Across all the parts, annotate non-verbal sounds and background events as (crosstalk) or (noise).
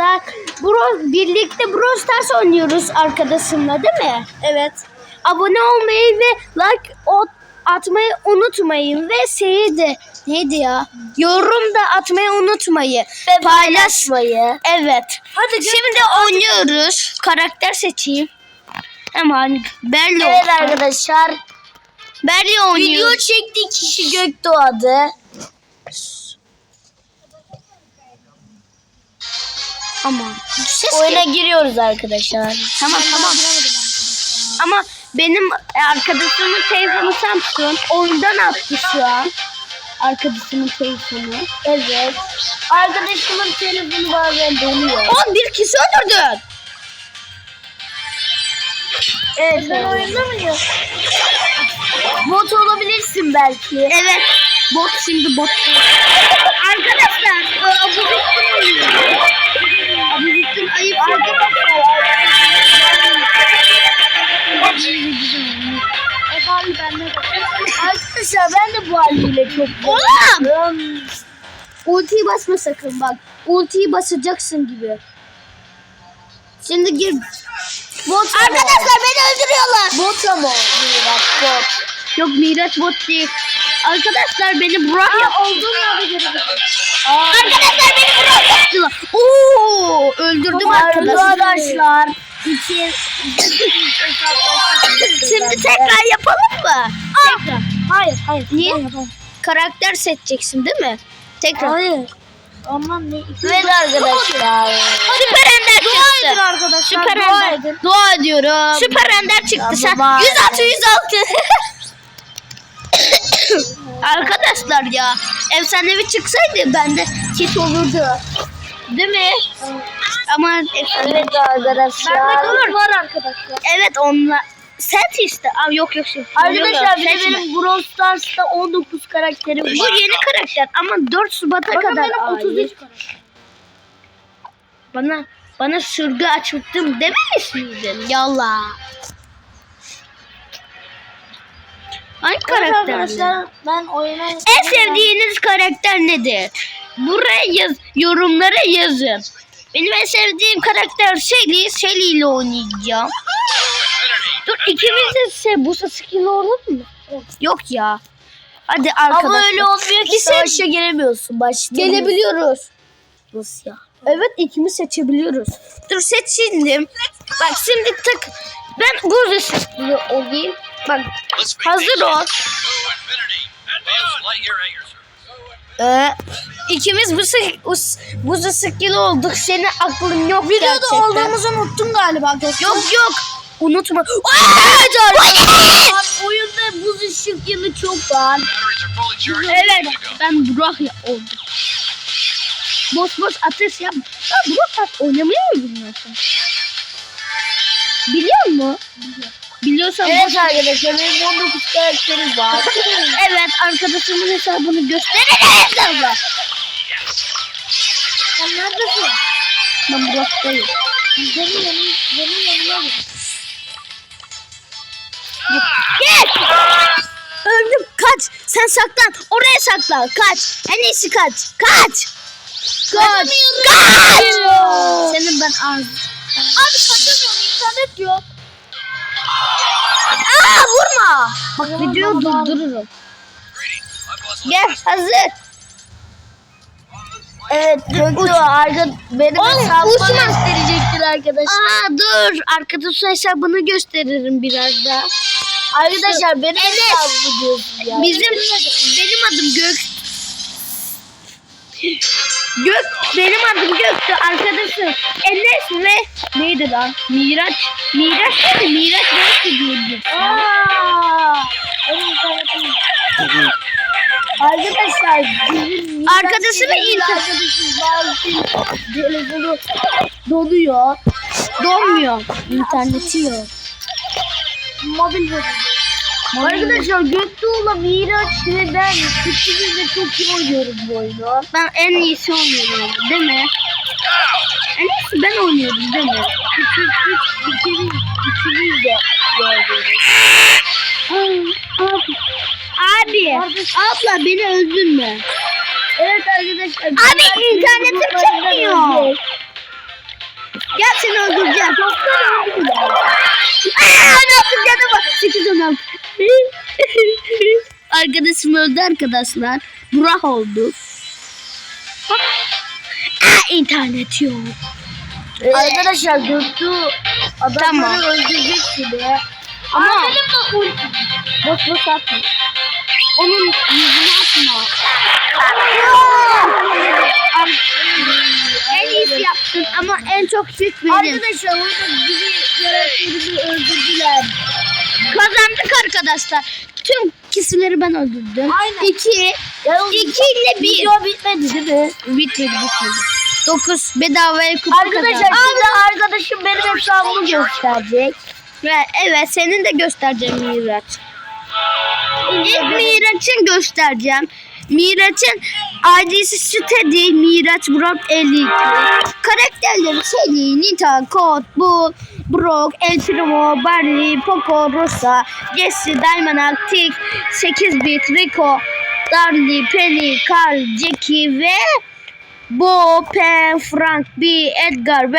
arkadaşlar. Bro, birlikte Brawl Stars oynuyoruz arkadaşımla değil mi? Evet. Abone olmayı ve like atmayı unutmayın. Ve şeyi de neydi ya? Yorum da atmayı unutmayın. Ve Paylaş. paylaşmayı. Evet. Hadi Şimdi oynuyoruz. Karakter seçeyim. Hemen Berli Evet arkadaşlar. Berli Video oynuyor. çektiği kişi Gökdoğa'dı. Aman. Ses Oyuna giriyoruz arkadaşlar. Tamam tamam. Ama benim arkadaşımın telefonu Samsung. Oyundan attı şu an. Arkadaşımın telefonu. Evet. Arkadaşımın telefonu bazen donuyor. On bir kişi öldürdün. Evet. Sen oyunda mıyım? Bot olabilirsin belki. Evet. Bot şimdi bot. Arkadaşlar. e, Abuzuk'un ayıp. Arkadaşlar ben de bu haliyle çok Oğlum! Ultiyi basma sakın bak. Ultiyi basacaksın gibi. Şimdi gir. Bot Arkadaşlar beni öldürüyorlar. Bot ama. Bak bot. Yok Miraç bot değil. Arkadaşlar beni buraya Olduğum yerde görebilirim. Arkadaşlar beni yaptılar. Oo öldürdüm arkadaşlar. Arkadaşlar. İki. Şimdi tekrar yapalım mı? Tekrar. Hayır hayır. Niye? Karakter seçeceksin değil mi? Tekrar. Hayır. Aman ne? Evet arkadaşlar. Süper Ender Dua edin çıktı. arkadaşlar. Süper dua Ender. edin. Dua ediyorum. Süper Ender çıktı. Ya Sen baba. 106 106. Arkadaşlar ya efsanevi çıksaydı bende kit olurdu. Değil mi? Ama efsanevi Evet arkadaşlar. Bende kalır. var arkadaşlar. Evet onunla set işte. Aa, yok yok şey. Arkadaşlar bir de benim Brawl Stars'ta 19 karakterim Bu var. yeni karakter ama 4 Şubat'a Bakın kadar benim ait. 33 karakter. Bana bana sürgü açmıştım dememiş miydin? Yallah. Hangi Evet karakter? arkadaşlar ben oyuna... En sevdiğiniz karakter nedir? Buraya yaz, yorumlara yazın. Benim en sevdiğim karakter Shelly. Shelly ile oynayacağım. Dur ikimiz de se bu skin olur mu? Yok ya. Hadi arkadaşlar. Ama öyle olmuyor ki Bir se- savaşa giremiyorsun. Başta Gelebiliyoruz. Nasıl ya? Evet ikimiz seçebiliyoruz. Dur seçildim. Bak şimdi tık. Ben seçili olayım. Bak hazır ol. Ee, ikimiz bu sık us- bu skill olduk. Senin aklın yok Videoda gerçekten. olduğumuzu unuttun galiba dostum. Yok yok. Unutma. Oyunda buz ışık yılı çok var. evet ben Burak ya oldum. Boş boş atış yapma. Ya Burak at oynamayı mı bilmiyorsun? Biliyor musun? Biliyorsan Evet arkadaşlar benim 19 karakterim var. Evet arkadaşımın hesabını gösteririz abla. Sen neredesin? Ben Burak'tayım. Benim yanım, benim yanıma gel. Gel. Öldüm. Kaç. Sen saklan. Oraya saklan. Kaç. En iyisi kaç. Kaç. Kaç. Kaç. Senin ben ağzım. Abi kaçamıyorum internet yok. Aa vurma. Bak Tamam, videoyu durdururum. Gel hazır. Evet Göktuğ arka benim Oğlum, hesabıma uçma. gösterecektir arkadaşlar. Aa dur. Arkadaş hesabını gösteririm biraz daha. Arkadaşlar benim Evet. hesabımı diyorsun ya. Bizim benim adım Gök. Gök benim adım Gök'tü arkadaşım. Enes ve neydi lan? Miraç. Miraç neydi? Miraç neydi diyordu. Arkadaşlar bizim Arkadaşımın bizim internet- telefonu donuyor. Donmuyor. İnterneti yok. Mobil bozuldu. Arkadaşlar Göktuğ'la Miraç ve ben ikimiz de çok iyi oynuyoruz bu oyunu. Ben en iyisi oynuyorum değil mi? En iyisi ben oynuyorum değil mi? İkimiz, ikimiz, ikimiz de. Abi, abla beni öldün mü? Evet arkadaşlar. Abi internetim çıkmıyor. Gel seni öldüreceğim. Aa, 16 canı var. 8 16. Arkadaşım öldü arkadaşlar. Burak oldu. Aa, internet yok. Arkadaşlar Göktuğ adamları Tamam. öldürecek gibi. Ama- benim de ulti. Boş boş atma. Onun yüzünü atma. En iyisi yaptın ama en çok süt benim. Arkadaşlar orada bizi yaratıcı öldürdüler. Kazandık arkadaşlar. Tüm kişileri ben öldürdüm. Aynen. İki. Ya İki ile bir. Video bitmedi değil mi? Bitmedi bitmedi. Dokuz bedavaya kupa Arkadaşlar kazandım. şimdi arkadaşım benim hesabımı gösterecek. Ve evet senin de göstereceğim Miraç. İlk Miraç'ın göstereceğim. Miraç'ın ID'si Steady, Miraç Burak 52. Karakterleri Shelly, Nita, Code, Bull, Brock, El Primo, Barley, Poco, Rosa, Jesse, Diamond, Tick, 8 bit, Rico, Darly, Penny, Carl, Jackie ve Bo, Pen, Frank, B, Edgar,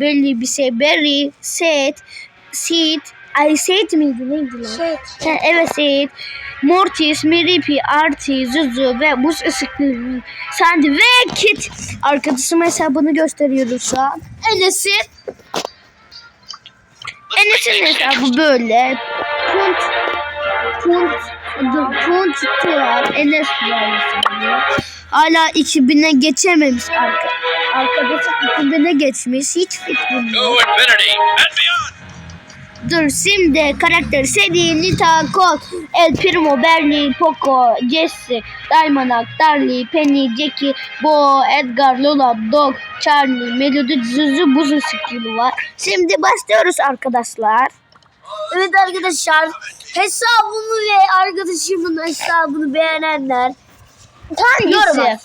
belli bir şey, Barry, Seth, Sid, ay Seth miydi neydi lan? Ha, evet Seyit. Mortis, Miripi, Arti, Zuzu ve Buz Işıklı Sandy ve Kit. Arkadaşım hesabını gösteriyoruz şu an. Enes'in Enes'in hesabı böyle. Punt Punt Punt Tural Enes hesabı. Hala 2000'e geçememiş arka. Arkadaşım 2000'e geçmiş. Hiç fikrim yok. Go infinity and beyond. Dur şimdi karakter seri Nita, Colt, El Primo, Bernie, Poco, Jesse, Diamond, Darly, Penny, Jackie, Bo, Edgar, Lola, Dog, Charlie, Melody, Zuzu, Buzu skill'i var. Şimdi başlıyoruz arkadaşlar. Evet arkadaşlar hesabımı ve arkadaşımın hesabını beğenenler Hangisi? Yorum.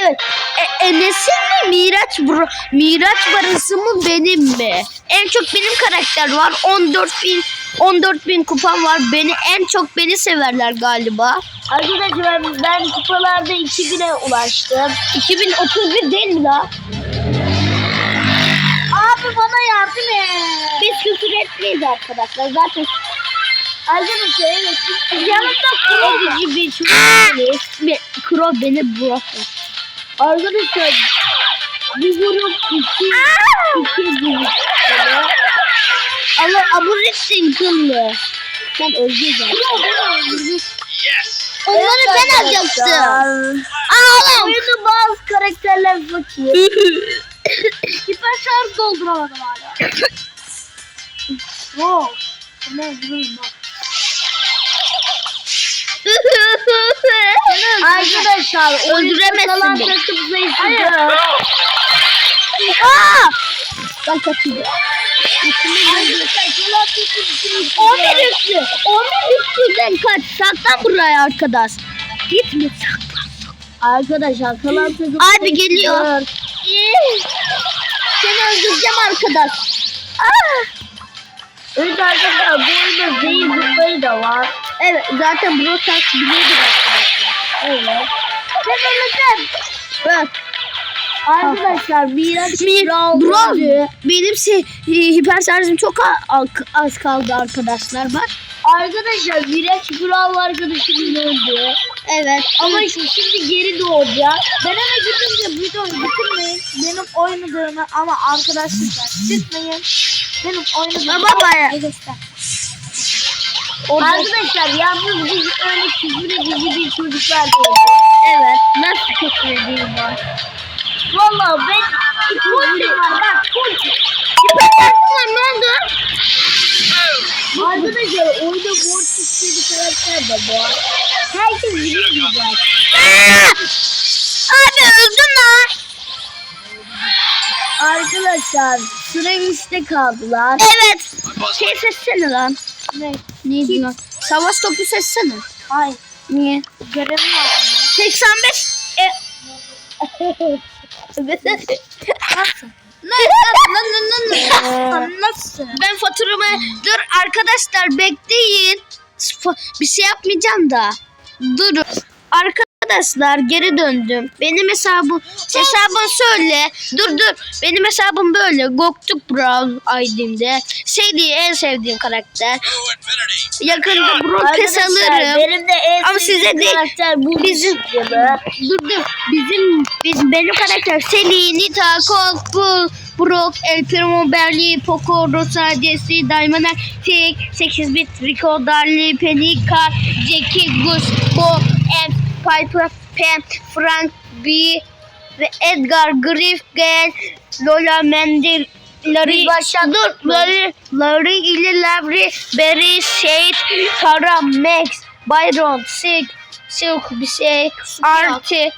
Evet. E, Enes'in mi Miraç bro, Miraç barısı mı benim mi? En çok benim karakter var. 14 bin 14 bin kupam var. Beni en çok beni severler galiba. Arkadaşlar ben, ben kupalarda 2000'e ulaştım. 2031 değil mi la? Abi bana yardım et. Biz küfür etmeyiz arkadaşlar. Zaten Arkadaşlar evet yanımda Kuro gibi çocuklarız. Ve Kuro beni bırakır. Arkadaşlar bir grup iki, iki grup. Allah aburetsin kıllı. Sen öldün zaten. Yes. Onları ben alacaktım. Ağlam. Oyunda bazı karakterler fakir. Hiper şarj dolduramadım hala. (laughs) wow. Ne bileyim bak. Arkadaşlar Öldüremezsin beni. dört. Aa! Ben kaçacağım. Onur üstü. Onur üstünden kaç. Saklan buraya arkadaş. Gitme saklan. Arkadaşlar kalan takım Abi geliyor. Seni öldüreceğim arkadaş. Aa! Evet arkadaşlar bu oyunda zehir zıplayı da var. Evet zaten Brawl Stars biliyordur arkadaşlar. Evet. Ben öleceğim. Bak. Arkadaşlar Miraç Mi, Brawl benim şey, e, hiper şarjım çok az kaldı arkadaşlar bak. Arkadaşlar Miraç Brawl arkadaşımız öldü. Evet. Ama işte şimdi geri doğacak. Ben eve gidince videoyu bitirmeyin. Benim oynadığımı ama arkadaşlar çıkmayın. Benim oynadığımı Baba göster. Arkadaşlar yalnız biz öyle küfür edici bir çocuklar değil. Evet. Nasıl kötü dediğim var. Valla ben Kulti var bak Kulti. Var ne oldu? Arkadaşlar oyunda Mortis diye bir karakter de var. Herkes biliyor zaten. Aa! Abi öldüm lan. Arkadaşlar sıra 3'te kaldılar. Evet. Şey seçsene lan. Ne? Neydi lan? Savaş topu seçsene. Hayır. Niye? Görevim var. 85. E... (laughs) (laughs) Nasıl? (laughs) Ben faturamı... Dur arkadaşlar bekleyin. Bir şey yapmayacağım da. Durun. Arkadaşlar Arkadaşlar geri döndüm. Benim hesabım hesabım söyle. Dur dur. Benim hesabım böyle. Goktuk Brown ID'mde. Sevdiği en sevdiğim karakter. Yakında Arkadaşlar alırım. benim de en Ama size değil. karakter bu Bizim dur dur. Bizim bizim benim karakter Selly, Nita, Colt, Bull, Brock, El Primo, Berli, Poco, Rosa, Jesse, Diamond, Tick, 8 bit, Rico, Darly, Penny, Car, Jackie, Gus, Bo, F, Piper, Pam, Frank, B ve Edgar, Griff, Gale, Lola, Mendel, Larry, mı? Larry, Larry, ile Larry, Barry, Shade, Tara, Max, Byron, Sig, Silk, bir şey, Arti,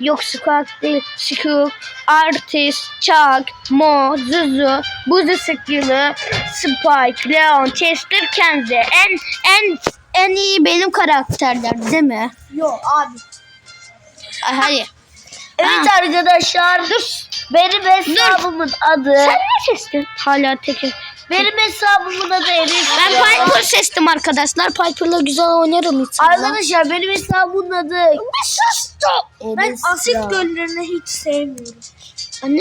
yok Squawk değil, Scoop, Artist, Chuck, Mo, Zuzu, Buzu Skill'ı, Spike, Leon, Chester, Kenzie. En, en, en iyi benim karakterler değil mi? Yok abi. Ay, hayır. Evet Ha. arkadaşlar. Dur. Benim hesabımın adı. Sen ne seçtin? Hala tekim. Benim hesabımın adı Enes. Ben ya. Piper seçtim arkadaşlar. Piper'la güzel oynarım inşallah. Arkadaşlar benim hesabımın adı Ben Enes asit ya. göllerini hiç sevmiyorum. Anne?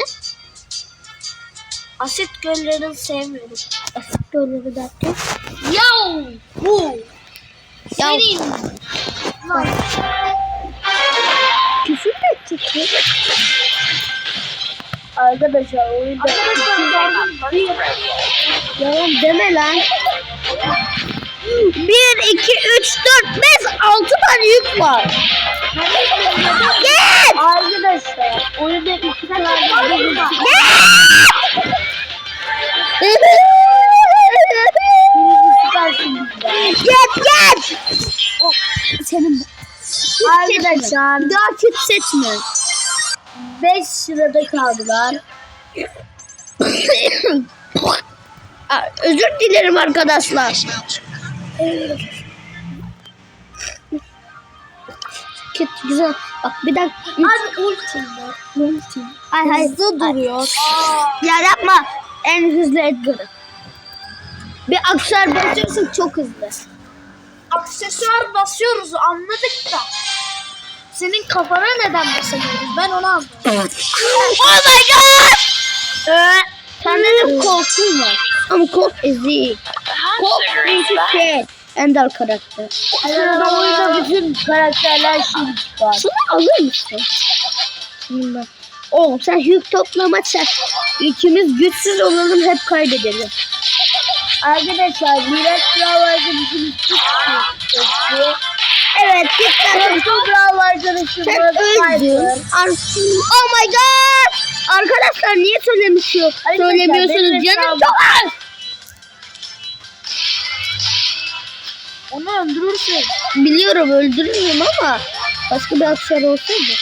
Asit göllerini sevmiyorum. Asit gölleri derken. Yav! Bu. Ya Senin. Küfür mü ettik? Arkadaşlar oyunda Yalan deme lan. 1, 2, 3, 4, 5, 6 tane yük var. Gel! Arkadaşlar oyunda iki tane yıldız var. Birinci Senin Arkadaşlar daha kötü seçme. 5 sırada kaldılar. (coughs) Aa, Özür dilerim arkadaşlar. Kötü güzel. Bak bir dakika. Abi ultim var. Ultim. Ay hay. Hızlı duruyor. Ya yapma. En hızlı Edgar'ı. Bir aksesuar basıyorsun çok hızlı. Aksesuar basıyoruz anladık da. Senin kafana neden basamıyoruz? Ben onu anladım. (laughs) Oh my god! Ee, sende de koltuğun var. Ama kolt ezik. Kolt çünkü şey. Ender karakter. Sırada oyunda bütün karakterler şimdi çıkar. Şunu alır mısın? Bundan. Oğlum sen yük toplama sen. İkimiz güçsüz olalım hep kaybedelim. Arkadaşlar Miraç Bravo arkadaşımız çıktı. Evet et. Çok Bravo Sen arkadaşımız öldün. Oh my god! Arkadaşlar niye söylemiyor? Söylemiyorsunuz canım çok az. Onu öldürürsün. Biliyorum öldürürüm ama başka bir aksesuar olsaydı.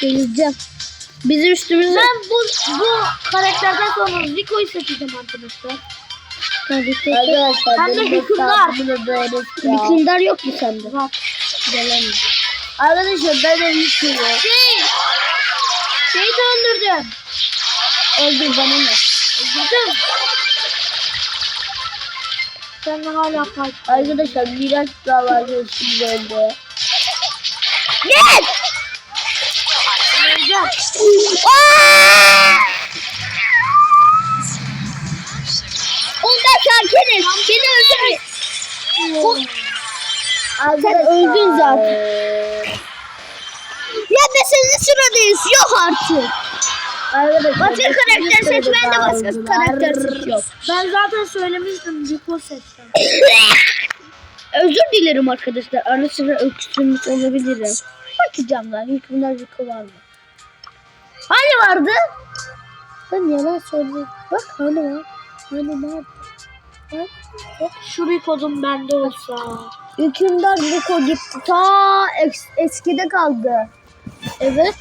Geleceğim. Bizim üstümüze Ben bu bu karakterden sonra Rico'yu seçeceğim arkadaşlar. Arkadaşlar Ben de hükümdar. Hükümdar yok mu sende? Var. Gelemeyeceğim. Arkadaşlar ben de Rico'yu. Şey. Şeyi de öldürdüm. Öldür bana ne? Öldürdüm. Sen de hala Piper. Arkadaşlar Miraç Bravo arkadaşım öldü. Gel! Öleceğim. Onda sakinim. Seni öldürme. Sen öldün zaten. Ya beşinci sıradayız. Yok artık. Arkadaşlar. Başka karakter seç ben de başka karakter seçiyorum. Ben zaten söylemiştim Rico seçtim. (laughs) Özür dilerim arkadaşlar. Ara sıra öksürmüş olabilirim. Bakacağım lan. Hükümler Rico var mı? Hani vardı? Ben yalan söylüyorum. Bak hani var. Hani nerede? Şu Rico'dum bende olsa. Hükümdar Rico gitti. Ta es- eskide kaldı. Evet.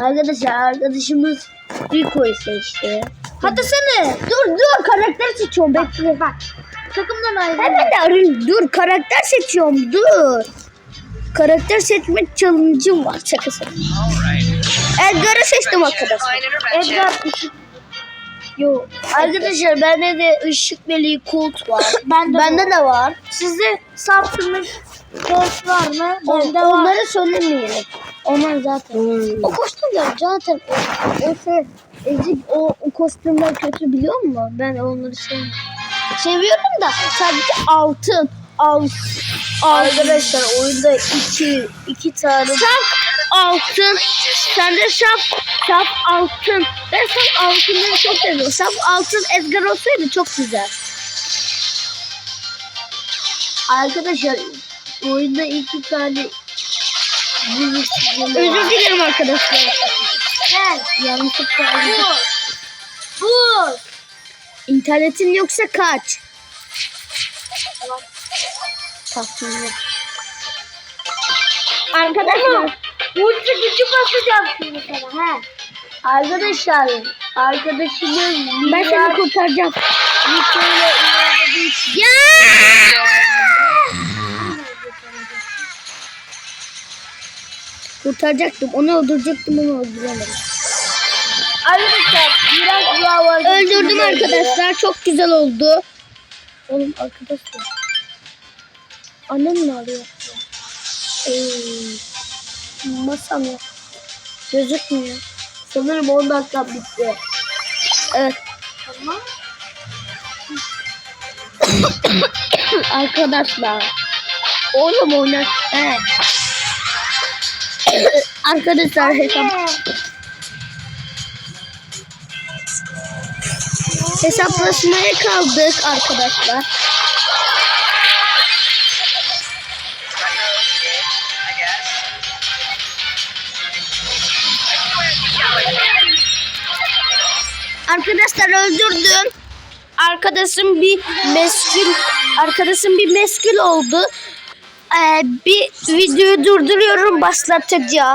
Arkadaşlar arkadaşımız Rico'yu seçti. Hadi seni. Dur dur karakter seçiyorum bekle. Bak. Takımdan ayrı. Hemen de arayayım. Dur karakter seçiyorum dur. Karakter seçme challenge'ım var şaka şaka. All right. Edgar'ı seçtim arkadaşlar. Edgar ışık. Yok. Arkadaşlar bende de ışık meleği kult var. (laughs) Bende, Bende de var. Sizde saptırmış kağıt var mı? Bende var. onları söylemeyelim. Onlar zaten. O kostümler zaten o, o şey ezik o, o kostümler kötü biliyor musun? Ben onları sevmiyorum. Seviyorum da sadece altın. Alt, Arkadaşlar oyunda iki, iki tane Saf altın. Sen de saf, saf altın. Ben saf altınları çok seviyorum. Saf altın Edgar olsaydı çok güzel. Arkadaşlar oyunda iki tane Özür dilerim arkadaşlar. Gel. Yanlışlıkla Bu. Bu. İnternetin yoksa kaç. Yok. Arkadaşlar Ulti gücü basacağım şimdi sana he. Arkadaşlar arkadaşımız ben seni kurtaracağım. Ya! Kurtaracaktım. Onu öldürecektim onu öldüremedim. Arkadaşlar biraz daha var. Öldürdüm arkadaşlar. Çok güzel oldu. Oğlum arkadaşlar. Annem ne arıyor? Ee, masam yok. Gözükmüyor. Sanırım 10 dakika bitti. Evet. Tamam. (coughs) Arkadaşlar. Oğlum oynar. Evet. (coughs) arkadaşlar hesap hesaplaşmaya kaldık arkadaşlar. Arkadaşlar öldürdüm. Arkadaşım bir meskül arkadaşım bir meskül oldu. Ee, bir videoyu durduruyorum başlatacağım.